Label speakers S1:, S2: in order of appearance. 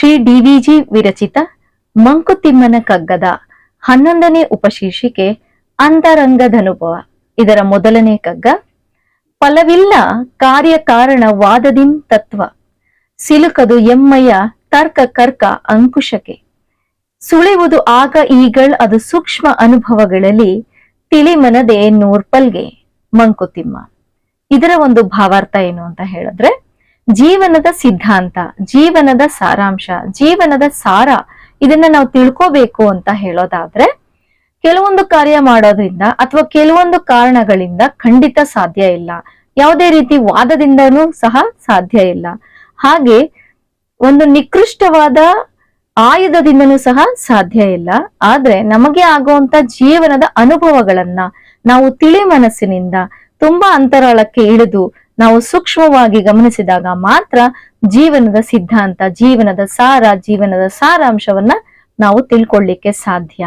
S1: ಶ್ರೀ ಡಿವಿಜಿ ವಿರಚಿತ ಮಂಕುತಿಮ್ಮನ ಕಗ್ಗದ ಹನ್ನೊಂದನೇ ಉಪಶೀರ್ಷಿಕೆ ಅಂತರಂಗಧನುಭವ. ಇದರ ಮೊದಲನೇ ಕಗ್ಗ ಫಲವಿಲ್ಲ ಕಾರ್ಯಕಾರಣ ವಾದದಿಂ ತತ್ವ, ಸಿಲುಕದು ಎಮ್ಮಯ್ಯ ತರ್ಕ ಕರ್ಕ ಅಂಕುಶಕ್ಕೆ. ಸುಳಿವುದು ಆಗ ಈಗಳ್ ಅದು ಸೂಕ್ಷ್ಮ ಅನುಭವಗಳಲ್ಲಿ ತಿಳಿಮನದೆ ನೂರ್ಪಲ್ಗೆ. ಮಂಕುತಿಮ್ಮ. ಇದರ ಒಂದು ಭಾವಾರ್ಥ ಏನು ಅಂತ ಹೇಳಿದ್ರೆ ಜೀವನದ ಸಿದ್ಧಾಂತ, ಜೀವನದ ಸಾರಾಂಶ, ಜೀವನದ ಸಾರ ಇದನ್ನ ನಾವು ತಿಳ್ಕೋಬೇಕು ಅಂತ ಹೇಳೋದಾದ್ರೆ, ಕೆಲವೊಂದು ಕಾರ್ಯ ಮಾಡೋದ್ರಿಂದ ಅಥವಾ ಕೆಲವೊಂದು ಕಾರಣಗಳಿಂದ ಖಂಡಿತ ಸಾಧ್ಯ ಇಲ್ಲ. ಯಾವುದೇ ರೀತಿ ವಾದದಿಂದನೂ ಸಹ ಸಾಧ್ಯ ಇಲ್ಲ. ಹಾಗೆ ಒಂದು ನಿಕೃಷ್ಟವಾದ ಆಯುಧದಿಂದನೂ ಸಹ ಸಾಧ್ಯ ಇಲ್ಲ. ಆದ್ರೆ ನಮಗೆ ಆಗುವಂತ ಜೀವನದ ಅನುಭವಗಳನ್ನ ನಾವು ತಿಳಿ ಮನಸ್ಸಿನಿಂದ ತುಂಬಾ ಅಂತರಾಳಕ್ಕೆ ಇಳಿದು ನಾವು ಸೂಕ್ಷ್ಮವಾಗಿ ಗಮನಿಸಿದಾಗ ಮಾತ್ರ ಜೀವನದ ಸಿದ್ಧಾಂತ, ಜೀವನದ ಸಾರ, ಜೀವನದ ಸಾರಾಂಶವನ್ನ ನಾವು ತಿಳ್ಕೊಳ್ಳಿಕ್ಕೆ ಸಾಧ್ಯ.